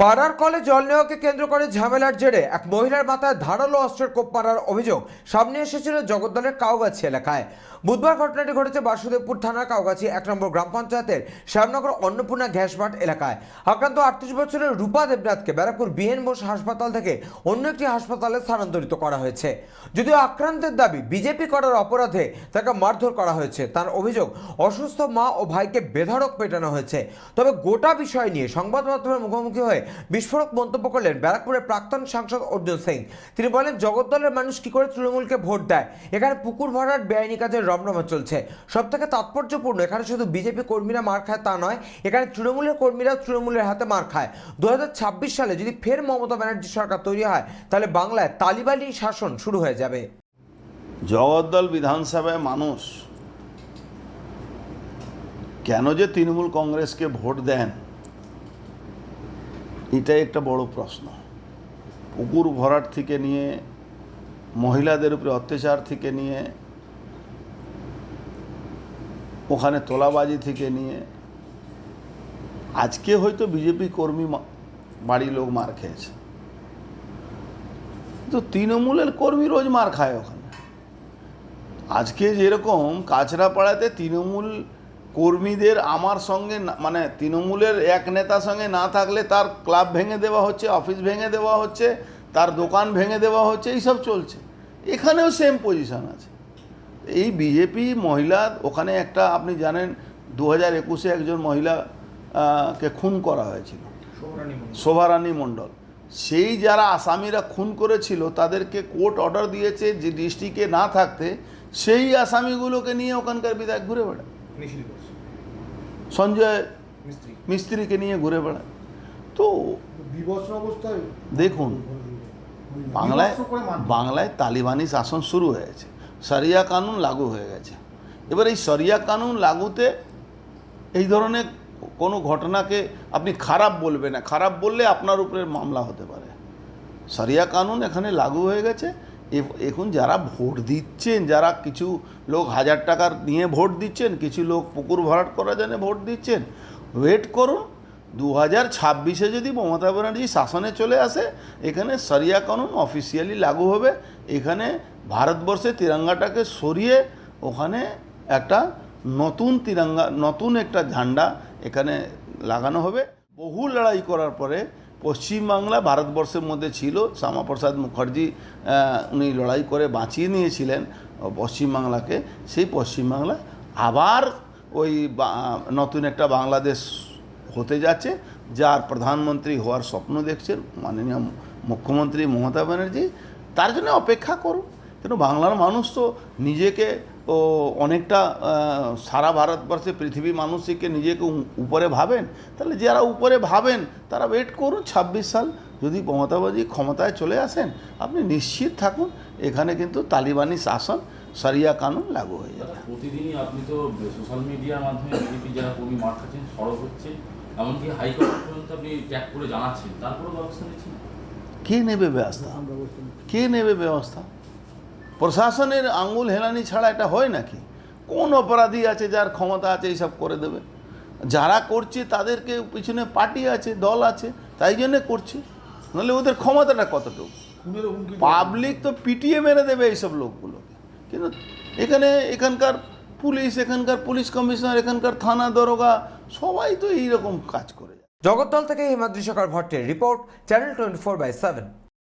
পাড়ার কলে জল নেওয়াকে কেন্দ্র করে ঝামেলার জেরে এক মহিলার মাথায় ধারালো অস্ত্রের কোপ মারার অভিযোগ সামনে এসেছিল জগদ্দলের কাউগাছি এলাকায়। বুধবার ঘটনাটি ঘটেছে বাসুদেবপুর থানার কাউগাছি এক নম্বর গ্রাম পঞ্চায়েতের শ্যামনগর অন্নপূর্ণা ঘ্যাসমাট এলাকায়। আক্রান্ত আটত্রিশ বছরের রূপা দেবনাথকে ব্যারাকপুর বিএন বোস হাসপাতাল থেকে অন্য একটি হাসপাতালে স্থানান্তরিত করা হয়েছে। যদিও আক্রান্তের দাবি বিজেপি করার অপরাধে তাকে মারধর করা হয়েছে, তার অভিযোগ অসুস্থ মা ও ভাইকে বেধারক পেটানো হয়েছে। তবে গোটা বিষয় নিয়ে সংবাদ মাধ্যমের মুখোমুখি হয়ে বিস্ফোরক মন্তব্য করলেন ব্যারাকপুরের প্রাক্তন সাংসদ অর্জুন সিং। তিনি বলেন, জগদ্দলের মানুষ কি করে তৃণমূলকে ভোট দেয়? এখানে পুকুর ভরার বেআইনি কাজের রমরমা চলছে। সব থেকে তাৎপর্যপূর্ণ, এখানে শুধু বিজেপি কর্মীরা মার খায় তা নয়, এখানে তৃণমূলের কর্মীরা তৃণমূলের হাতে মার খায়। দু হাজার ছাব্বিশ সালে যদি ফের মমতা ব্যানার্জি সরকার তৈরি হয়, তাহলে বাংলায় তালিবানি শাসন শুরু হয়ে যাবে। জগদ্দল বিধানসভায় মানুষ কেন যে তৃণমূল কংগ্রেসকে ভোট দেন? এটাই একটা বড় প্রশ্ন। পুকুর ভরাট থেকে নিয়ে, মহিলাদের উপরে অত্যাচার থেকে নিয়ে, ওখানে তোলাবাজি থেকে নিয়ে, আজকে হয়তো বিজেপি কর্মী বাড়ির লোক মার খেয়েছে। তো তৃণমূলের কর্মী রোজ মার খায় ওখানে। আজকে যেরকম কাছড়াপাড়াতে তৃণমূল কর্মীদের আমার সঙ্গে না- মানে তৃণমূলের এক নেতার সঙ্গে না থাকলে তার ক্লাব ভেঙে দেওয়া হচ্ছে অফিস ভেঙে দেওয়া হচ্ছে তার দোকান ভেঙে দেওয়া হচ্ছে এইসব চলছে। এখানেও সেম পজিশন আছে। এই বিজেপি মহিলা ওখানে একটা আপনি জানেন দু হাজার একুশে একজন মহিলা আহ, কে খুন করা হয়েছিল। শোভারানী মণ্ডল। সেই যারা আসামিরা খুন করেছিল তাদেরকে কোর্ট অর্ডার দিয়েছে যে ডিস্ট্রিক্টে না থাকতে সেই আসামিগুলোকে নিয়ে ওখানকার বিধায়ক ঘুরে বেড়ায়। সঞ্জয় মিস্ত্রি। মিস্ত্রিকে নিয়ে ঘুরে বেড়ায়। তো অবস্থায় দেখুন বাংলায়। বাংলায় তালিবানি শাসন শুরু হয়েছে সরিয়া কানুন লাগু হয়ে গেছে। এবার এই সরিয়া কানুন লাগুতে এই ধরনের কোনো ঘটনাকে আপনি খারাপ বলবেন না। খারাপ বললে আপনার উপরে মামলা হতে পারে। সরিয়া কানুন এখানে লাগু হয়ে গেছে এখন যারা ভোট দিচ্ছেন, যারা কিছু লোক হাজার টাকার নিয়ে ভোট দিচ্ছেন, কিছু লোক পুকুর ভরাট করার জন্য ভোট দিচ্ছেন ওয়েট করুন। দু হাজার ছাব্বিশে যদি মমতা ব্যানার্জি শাসনে চলে আসে, এখানে সরিয়া কানুন অফিসিয়ালি লাগু হবে। এখানে ভারতবর্ষে তিরঙ্গাটাকে সরিয়ে ওখানে একটা নতুন তিরঙ্গা, নতুন একটা ঝান্ডা এখানে লাগানো হবে। বহু লড়াই করার পরে পশ্চিমবাংলা ভারতবর্ষের মধ্যে ছিল। শ্যামাপ্রসাদ মুখার্জি উনি লড়াই করে বাঁচিয়ে নিয়েছিলেন পশ্চিমবাংলাকে। সেই পশ্চিমবাংলা আবার ওই নতুন একটা বাংলাদেশ হতে যাচ্ছে, যার প্রধানমন্ত্রী হওয়ার স্বপ্ন দেখছেন মাননীয় মুখ্যমন্ত্রী মমতা ব্যানার্জি। তার জন্য অপেক্ষা করুন। কিন্তু বাংলার মানুষ তো নিজেকে ও অনেকটা সারা ভারতবর্ষে পৃথিবীর মানুষকে নিজেকে উপরে ভাবেন তাহলে যারা উপরে ভাবেন তারা ওয়েট করুন ছাব্বিশ সাল যদি মমতা ব্যানার্জি ক্ষমতায় চলে আসেন আপনি নিশ্চিত থাকুন এখানে কিন্তু তালিবানি শাসন সরিয়া কানুন লাগু হয়ে যাবে। প্রতিদিনই আপনি তো সোশ্যাল মিডিয়ার মাধ্যমে বিজেপি যারা কর্মী মাঠ খাচ্ছেন সরব হচ্ছে এমনকি হাইকোর্ট পর্যন্ত আপনি ট্যাগ করে জানাচ্ছেন তারপরেও ব্যবস্থা নিচ্ছেন? কে নেবে ব্যবস্থা? কে নেবে ব্যবস্থা? প্রশাসনের আঙুল হেলানি ছাড়া এটা হয় নাকি? কোন অপরাধী আছে যার ক্ষমতা আছে এইসব করে দেবে? যারা করছে তাদেরকে পিছনে পার্টি আছে, দল আছে, তাই জন্যে করছে। নাহলে ওদের ক্ষমতাটা কতটুকু? পাবলিক তো পিটিয়ে মেরে দেবে এইসব লোকগুলোকে কিন্তু এখানে এখানকার পুলিশ এখানকার পুলিশ কমিশনার, এখানকার থানা দরোগা, সবাই তো এইরকম কাজ করে। জগদ্দল থেকে Himadri Shekhar ভট্টের report, channel twenty four by seven.